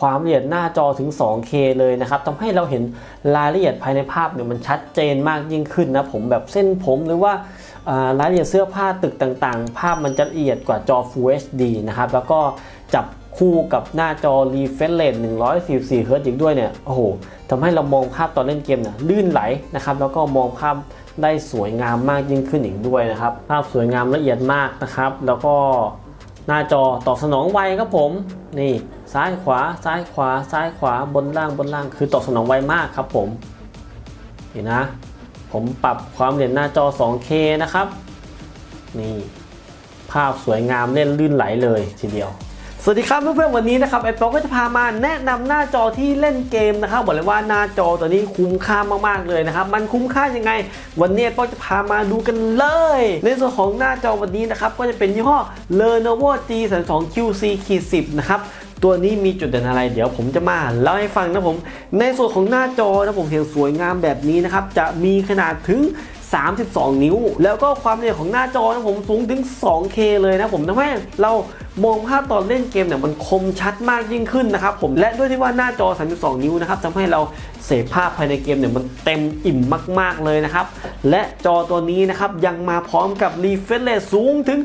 ความละเอียดหน้าจอถึง 2K เลยนะครับทำให้เราเห็นรายละเอียดภายในภาพเนี่ยมันชัดเจนมากยิ่งขึ้นนะผมแบบเส้นผมหรือว่ารายละเอียดเสื้อผ้าตึกต่างๆ ภาพมันจะละเอียดกว่าจอ Full HD นะครับ แล้วก็จับคู่กับหน้าจอ refresh rate 144 Hz อีกด้วยเนี่ย โอ้โหทำให้เรามองภาพตอนเล่นเกมเนี่ยลื่นไหลนะครับ แล้วก็มองภาพได้สวยงามมากยิ่งขึ้นอีกด้วยนะครับ ภาพสวยงามละเอียดมากนะครับ แล้วก็หน้าจอตอบสนองไวครับผม นี่ ซ้ายขวาซ้ายขวาซ้ายขวาบนล่างบนล่างคือตอบสนองไวมากครับผมเห็นนะ ผมปรับความเอียดหน้าจอ 2K นะครับ นี่ ภาพสวยงามเล่นลื่นไหลเลยทีเดียว สวัสดีครับเพื่อนๆวันนี้นะครับไอปอก็จะพามาแนะนำหน้าจอที่เล่นเกมนะครับบอกเลยว่าหน้าจอตัวนี้คุ้มค่ามากๆเลยนะครับ มันคุ้มค่ายังไง วันนี้ไอปอจะพามาดูกันเลย ในส่วนของหน้าจอวันนี้นะครับก็จะเป็นยี่ห้อ Lenovo G32 QC 10นะครับ ตัวนี้มีจุดเด่นอะไรเดี๋ยวผมจะมาเล่าให้ฟังนะผม ในส่วนของหน้าจอนะผมเห็นสวยงามแบบนี้นะครับ จะมีขนาดถึง 32 นิ้ว แล้วก็ความละเอียดของหน้าจอนะผมสูงถึง 2K เลยนะผมทำให้เรามองภาพตอนเล่นเกมเนี่ยมันคมชัดมากยิ่งขึ้นนะครับผมและด้วยที่ว่าหน้าจอ 32 นิ้วนะครับทำให้เราเสพภาพภายในเกมเนี่ยมันเต็มอิ่มมาก ๆเลยนะครับ และจอตัวนี้นะครับยังมาพร้อมกับ refresh rate สูงถึง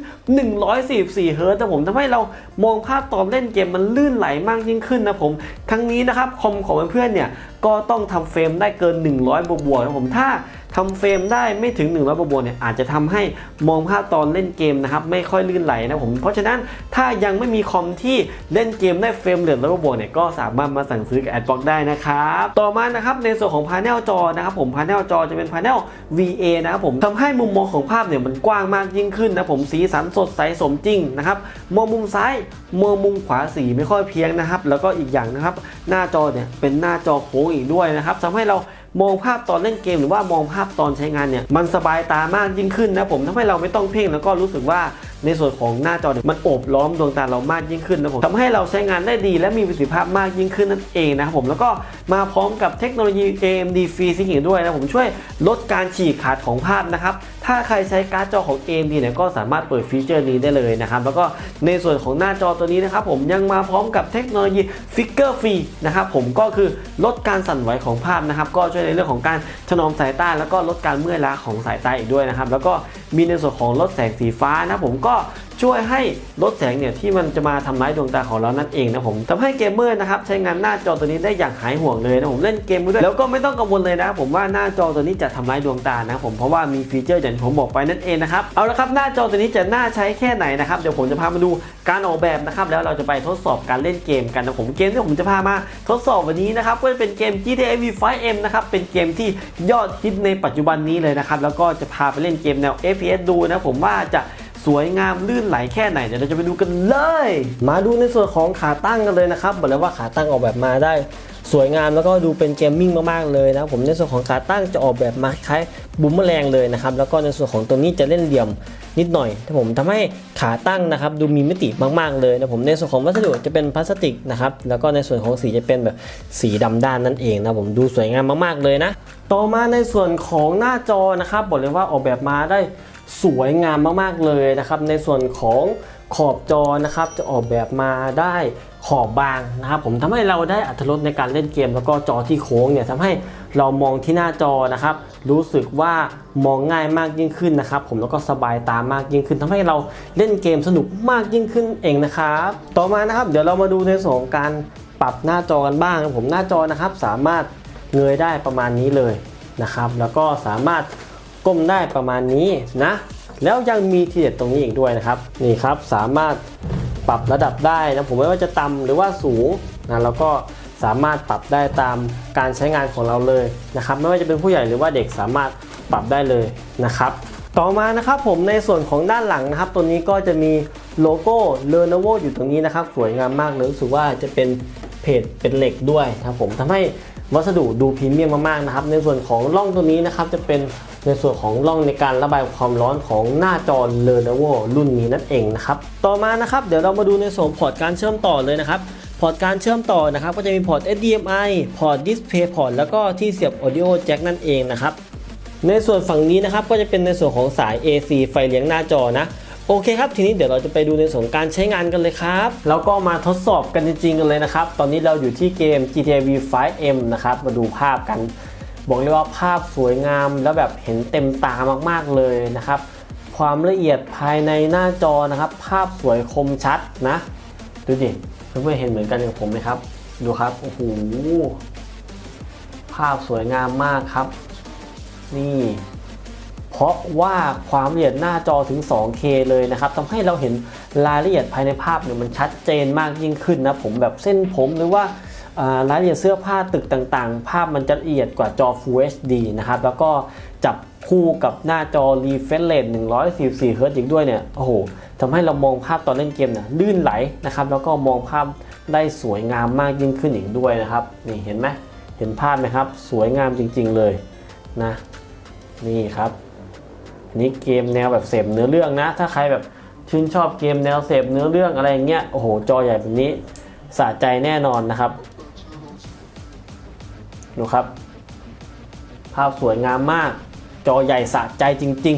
144เฮิร์ตนะผมทำให้เรามองภาพตอนเล่นเกมมันลื่นไหลมากยิ่งขึ้นนะผมทั้งนี้นะครับคอมของเพื่อนๆเนี่ยก็ต้องทำเฟรมได้เกิน 100 บวกๆนะผมถ้า ทำเฟรมได้ไม่ถึง100บวกเนี่ยอาจจะทำให้มองภาพตอนเล่นเกมนะครับไม่ค่อยลื่นไหลนะผมเพราะฉะนั้นถ้ายังไม่มีคอมที่เล่นเกมได้เฟรมเรทร้อยบวกเนี่ยก็สามารถมาสั่งซื้อกับแอดบ็อกได้นะครับต่อมานะครับในส่วนของพาเนลจอนะครับผมพาเนลจอจะเป็นพาเนล VA นะครับผมทำให้มุมมองของภาพเนี่ยมันกว้างมากยิ่งขึ้นนะผมสีสันสดใสสมจริงนะครับมองมุมซ้ายมองมุมขวาสีไม่ค่อยเพี้ยงนะครับ แล้วก็อีกอย่างนะครับ หน้าจอเนี่ยเป็นหน้าจอโค้งอีกด้วยนะครับทำให้เรา มองภาพตอนเล่นเกมหรือว่ามองภาพตอนใช้งานเนี่ยมันสบายตามากยิ่งขึ้นนะผมทำให้เราไม่ต้องเพ่งแล้วก็รู้สึกว่าในส่วนของหน้าจอเนี่ยมันโอบล้อมดวงตาเรามากยิ่งขึ้นนะผมทำให้เราใช้งานได้ดีและมีประสิทธิภาพมากยิ่งขึ้นนั่นเองนะครับผมแล้วก็มาพร้อมกับเทคโนโลยี AMD FreeSync ด้วยนะผมช่วยลดการฉีกขาดของภาพนะครับ ถ้าใครใช้การ์ดจอของ AMD เนี่ยก็สามารถเปิดฟีเจอร์นี้ได้เลยนะครับ แล้วก็ในส่วนของหน้าจอตัวนี้นะครับผมยังมาพร้อมกับเทคโนโลยีฟิกเกอร์ฟรีนะครับผมก็คือลดการสั่นไหวของภาพนะครับ ก็ช่วยในเรื่องของการถนอมสายตาแล้วก็ลดการเมื่อยล้าของสายตาอีกด้วยนะครับ แล้วก็มีในส่วนของลดแสงสีฟ้านะผมก็ช่วยให้ลดแสงเนี่ยที่มันจะมาทำร้ายดวงตาของเรานั่นเองนะผมทำให้เกมเมอร์นะครับใช้งานหน้าจอตัวนี้ได้อย่างหายห่วงเลยนะผมเล่นเกมด้วยแล้วก็ไม่ต้องกังวลเลยนะผมว่าหน้าจอตัวนี้จะทำร้ายดวงตานะผมเพราะว่ามีฟีเจอร์อย่างที่ผมบอกไปนั่นเองนะครับเอาละครับหน้าจอตัวนี้จะน่าใช้แค่ไหนนะครับเดี๋ยวผมจะพามาดูการออกแบบนะครับแล้วเราจะไปทดสอบการเล่นเกมกันนะผมเกมที่ผมจะพามาทดสอบวันนี้นะครับก็จะเป็นเกม GTA V5M นะครับเป็นเกมที่ยอดฮิตในปัจจุบันนี้เลยนะครับแล้วก็จะพาไปเล่นเกมแนว FPS ดูนะผมว่าจะ สวยงามลื่นไหลแค่ไหนเดี๋ยวเราจะไปดูกันเลย มาดูในส่วนของขาตั้งกันเลยนะครับบอกเลยว่าขาตั้งออกแบบมาได้สวยงามแล้วก็ดูเป็นเกมมิ่งมากๆเลยนะผมในส่วนของขาตั้งจะออกแบบมาคล้ายบุ้มแมลงเลยนะครับแล้วก็ในส่วนของตัวนี้จะเล่นเหลี่ยมนิดหน่อยถ้าผมทำให้ขาตั้งนะครับดูมีมิติมากๆเลยนะผมในส่วนของวัสดุจะเป็นพลาสติกนะครับแล้วก็ในส่วนของสีจะเป็นแบบสีดำด้านนั่นเองนะผมดูสวยงามมากๆเลยนะ ต่อมาในส่วนของหน้าจอนะครับบอกเลยว่าออกแบบมาได้ สวยงามมากๆเลยนะครับ ในส่วนของขอบจอนะครับจะออกแบบมาได้ขอบบางนะครับผมทำให้เราได้อัตรสในการเล่นเกม แล้วก็จอที่โค้งเนี่ยทำให้เรามองที่หน้าจอนะครับ รู้สึกว่ามองง่ายมากยิ่งขึ้นนะครับ ผมแล้วก็สบายตามากยิ่งขึ้นทำให้เราเล่นเกมสนุกมากยิ่งขึ้นเองนะครับ ต่อมานะครับเดี๋ยวเรามาดูในส่วนของการปรับหน้าจอกันบ้างนะผมหน้าจอนะครับ สามารถเงยได้ประมาณนี้เลยนะครับ แล้วก็สามารถ ก้มได้ประมาณนี้นะ แล้วยังมีทีเด็ดตรงนี้อีกด้วยนะครับ นี่ครับสามารถปรับระดับได้นะผมไม่ว่าจะต่ำหรือว่าสูงนะแล้วก็สามารถปรับได้ตามการใช้งานของเราเลยนะครับ ไม่ว่าจะเป็นผู้ใหญ่หรือว่าเด็กสามารถปรับได้เลยนะครับ ต่อมานะครับผมในส่วนของด้านหลังนะครับ ตัวนี้ก็จะมีโลโก้ Lenovo อยู่ตรงนี้นะครับ สวยงามมากเลยรู้สึกว่าจะเป็นเพจเป็นเหล็กด้วยนะครับผมทำให้ วัสดุดูพรีเมียมมากๆนะครับ ในส่วนของร่องตัวนี้นะครับจะเป็นในส่วนของร่องในการระบายความร้อนของหน้าจอ Lenovo รุ่นนี้นั่นเองนะครับต่อมานะครับเดี๋ยวเรามาดูในส่วนพอร์ตการเชื่อมต่อเลยนะครับพอร์ตการเชื่อมต่อนะครับก็จะมีพอร์ต HDMI พอร์ต DisplayPort แล้วก็ที่เสียบ Audio Jack นั่นเองนะครับในส่วนฝั่งนี้นะครับก็จะเป็นในส่วนของสาย AC ไฟเลี้ยงหน้าจอนะ โอเคครับ ทีนี้เดี๋ยวเราจะไปดูในส่วนการใช้งานกันเลยครับ แล้วก็มาทดสอบกันจริงๆกันเลยนะครับ ตอนนี้เราอยู่ที่เกม GTA V 5M นะครับ มาดูภาพกัน บอกเลยว่าภาพสวยงามแล้วแบบเห็นเต็มตามากๆเลยนะครับ ความละเอียดภายในหน้าจอนะครับ ภาพสวยคมชัดนะ ดูดิเพื่อนๆเห็นเหมือนกันกับผมไหมครับ ดูครับ โอ้โห ภาพสวยงามมากครับ นี่ เพราะว่าความละเอียดหน้าจอถึง 2K เลยนะครับทำให้เราเห็นรายละเอียดภายในภาพเนี่ยมันชัดเจนมากยิ่งขึ้นนะผมแบบเส้นผมหรือว่ารายละเอียดเสื้อผ้าตึกต่างๆ ภาพมันจะละเอียดกว่าจอ Full HD นะครับ แล้วก็จับคู่กับหน้าจอ refresh rate 144 Hz อีกด้วยเนี่ย โอ้โหทำให้เรามองภาพตอนเล่นเกมเนี่ยลื่นไหลนะครับ แล้วก็มองภาพได้สวยงามมากยิ่งขึ้นอีกด้วยนะครับ นี่เห็นไหม เห็นภาพไหมครับ สวยงามจริงๆเลยนะ นี่ครับ นี้เกมแนวแบบเสพเนื้อเรื่องนะ ถ้าใครแบบชื่นชอบเกมแนวเสพเนื้อเรื่องอะไรอย่างเงี้ยโอ้โหจอใหญ่แบบนี้สะใจแน่นอนนะครับดูครับ ภาพสวยงามมาก จอใหญ่สะใจจริง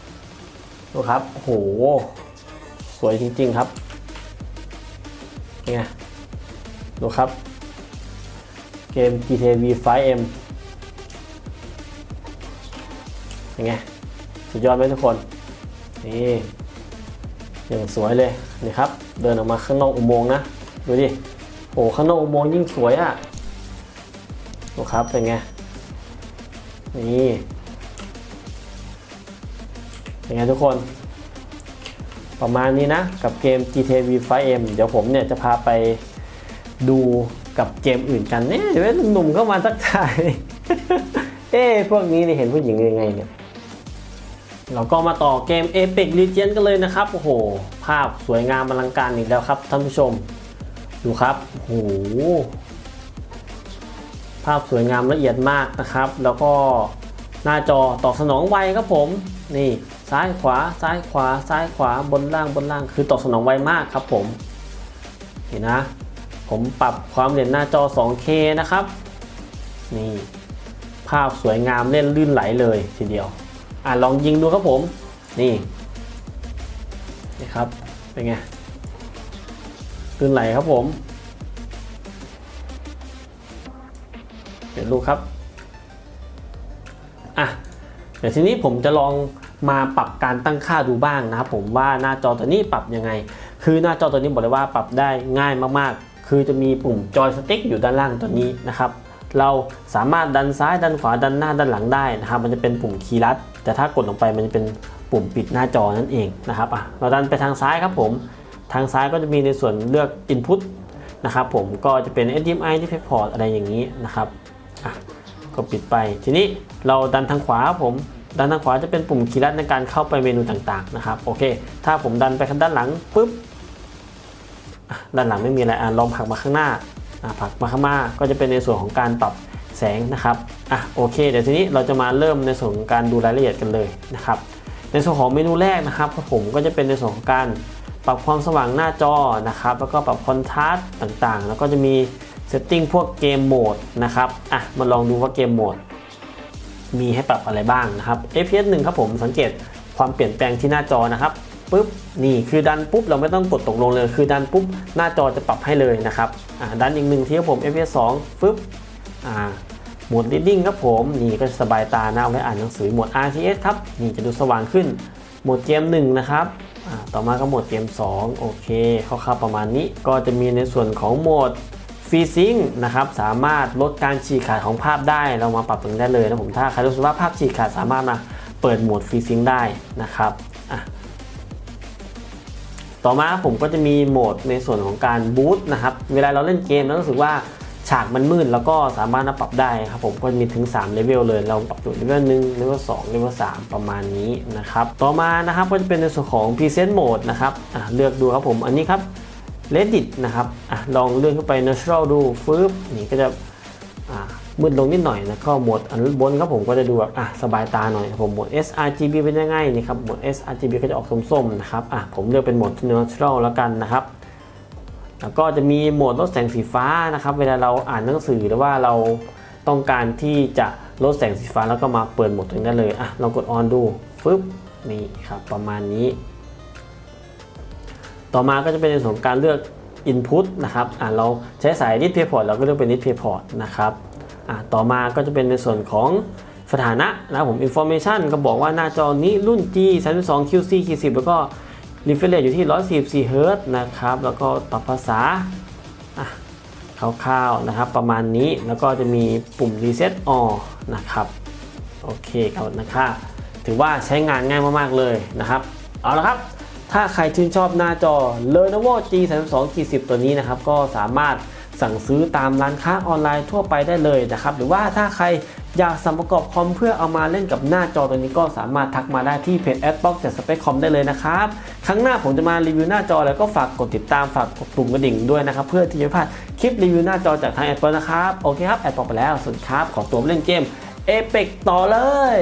ๆดูครับโอ้โหสวยจริง ๆครับเนี่ยดูครับ เกม GTA V5M ยังไงสุดยอดไหมทุกคน นี่อย่างสวยเลยนี่ครับ เดินออกมาข้างนอกอุโมงค์นะ ดูดิ โอ้ข้างนอกอุโมงค์ยิ่งสวยอะ่ะดูครับเป็นไง นี่เป็นไงทุกคน ประมาณนี้นะ กับเกม GTA V5M เดี๋ยวผมเนี่ยจะพาไปดูกับเกมอื่นกันเนี่ยเดี๋ยวหนุ่มเข้ามาสักทาย เอ้พวกนี้เนี่เห็นผู้หญิงยังไงเนี่ย เราก็มาต่อเกม Apex Legends กันเลยนะครับ โอ้โห ภาพสวยงามอลังการอีกแล้วครับท่านผู้ชม ดูครับโอ้โหภาพสวยงามละเอียดมากนะครับ แล้วก็หน้าจอตอบสนองไวครับผม นี่ซ้ายขวาซ้ายขวาซ้ายขวาบนล่างบนล่างคือตอบสนองไวมากครับผมเห็นนะ ผมปรับความละเอียดหน้าจอ 2K นะครับ นี่ ภาพสวยงามเล่นลื่นไหลเลยทีเดียว อะลองยิงดูครับผม นี่นี่ครับ เป็นไงลื่นไหลครับผม เดี๋ยวดูครับ อะ เดี๋ยวทีนี้ผมจะลองมาปรับการตั้งค่าดูบ้างนะครับผมว่าหน้าจอตัวนี้ปรับยังไง คือหน้าจอตัวนี้บอกเลยว่าปรับได้ง่ายมากๆ คือจะมีปุ่มจอยสติ๊กอยู่ด้านล่างตัวนี้นะครับ เราสามารถดันซ้ายดันขวาดันหน้าดันหลังได้นะครับ มันจะเป็นปุ่มคีย์ลัด แต่ถ้ากดลงไปมันจะเป็นปุ่มปิดหน้าจอนั่นเองนะครับอะเราดันไปทางซ้ายครับผม ทางซ้ายก็จะมีในส่วนเลือก Input นะครับผมก็จะเป็น HDMI ที่ port อะไรอย่างนี้นะครับอะก็ปิดไป ทีนี้เราดันทางขวาครับผมดันทางขวาจะเป็นปุ่มคีย์ลัดในการเข้าไปเมนูต่างๆนะครับโอเค ถ้าผมดันไปข้างด้านหลังปุ๊บด้านหลังไม่มีอะไรอะลองผลักมาข้างหน้าอะผลักมาข้างหน้าก็จะเป็นในส่วนของการปรับ แสงนะครับอะโอเค เดี๋ยวทีนี้เราจะมาเริ่มในส่วนของการดูรายละเอียดกันเลยนะครับ ในส่วนของเมนูแรกนะครับผมก็จะเป็นในส่วนของการปรับความสว่างหน้าจอนะครับ แล้วก็ปรับคอนทราสต์ต่างๆ แล้วก็จะมีเซตติ้งพวกเกมโหมดนะครับอะมาลองดูว่าเกมโหมดมีให้ปรับอะไรบ้างนะครับ FPS 1ครับผมสังเกตความเปลี่ยนแปลงที่หน้าจอนะครับปุ๊บนี่คือดันปุ๊บเราไม่ต้องกดตกลงเลย คือดันปุ๊บหน้าจอจะปรับให้เลยนะครับอ่าดันอีกหนึ่งทีครับผม FPS 2ปุ๊บ อ่าโหมด reading ครับผม นี่ก็จะสบายตานะเอาไว้อ่านหนังสือโหมด RTS ครับ นี่จะดูสว่างขึ้นโหมดเกม1นะครับต่อมาก็โหมดเกม 2 โอเคคร่าวๆประมาณนี้ก็จะมีในส่วนของโหมดฟรีซิงนะครับสามารถลดการฉีกขาดของภาพได้ เรามาปรับตรงนี้ได้เลยนะผมถ้าใครรู้สึกว่าภาพฉีกขาดสามารถมาเปิดโหมดฟรีซิงได้นะครับต่อมาผมก็จะมีโหมดในส่วนของการบูตนะครับเวลาเราเล่นเกมแล้วรู้สึกว่า ฉากมันมืดแล้วก็สามารถปรับได้ครับผมก็มีถึง3เลเวลเลย เราปรับอยู่เลเวลหนึ่งเลเวลสองเลเวลสามประมาณนี้นะครับต่อมานะครับก็จะเป็นในส่วนของ Present Mode นะครับอะเลือกดูครับผมอันนี้ครับ Reddit นะครับอะลองเลื่อนขึ้นไป Natural ดูฟึบนี่ก็จะอ่ามืดลงนิดหน่อยนะก็โหมดอันบนครับผมก็จะดูแบบอะสบายตาหน่อยผมโหมด sRGB เป็นยังไงนี่ครับโหมด sRGB ก็จะออกส้มๆนะครับอะผมเลือกเป็นโหมด Natural แล้วกันนะครับ แล้วก็จะมีโหมดลดแสงสีฟ้านะครับ เวลาเราอ่านหนังสือหรือว่าเราต้องการที่จะลดแสงสีฟ้าแล้วก็มาเปิดโหมดตรงนี้ได้เลยอะลองกด on ดูฟึบนี่ครับประมาณนี้ ต่อมาก็จะเป็นในส่วนการเลือก Input นะครับอ่าเราใช้สาย Nit Pay Port เราก็เลือกเป็น Nit Pay Port นะครับอ่าต่อมาก็จะเป็นในส่วนของสถานะนะผม Information ก็บอกว่าหน้าจอนี้รุ่น G 32 QC 10แล้วก็ refresh rate อยู่ที่ 144 Hz นะครับ แล้วก็ปรับภาษาคร่าวๆนะครับ ประมาณนี้ แล้วก็จะมีปุ่ม Reset All นะครับ โอเคครับนะครับถือว่าใช้งานง่ายมากๆเลยนะครับ เอาละครับ ถ้าใครชื่นชอบหน้าจอ Lenovo G 3 2 10ตัวนี้นะครับ ก็สามารถสั่งซื้อตามร้านค้าออนไลน์ทั่วไปได้เลยนะครับ หรือว่าถ้าใคร อยากสั่งประกอบคอมเพื่อเอามาเล่นกับหน้าจอตัวนี้ก็สามารถทักมาได้ที่เพจ a d b o x จากสเปคคอมได้เลยนะครับ ครั้งหน้าผมจะมารีวิวหน้าจอแล้วก็ฝากกดติดตามฝากกดปุ่มกระดิ่งด้วยนะครับ เพื่อที่จะพลาดคลิปรีวิวหน้าจอจากทางแอดบ็อกนะครับ โอเคครับ แอดบ็อกไปแล้วสวัสดีครับ ขอตัวเล่นเกมเอเปกต่อเลย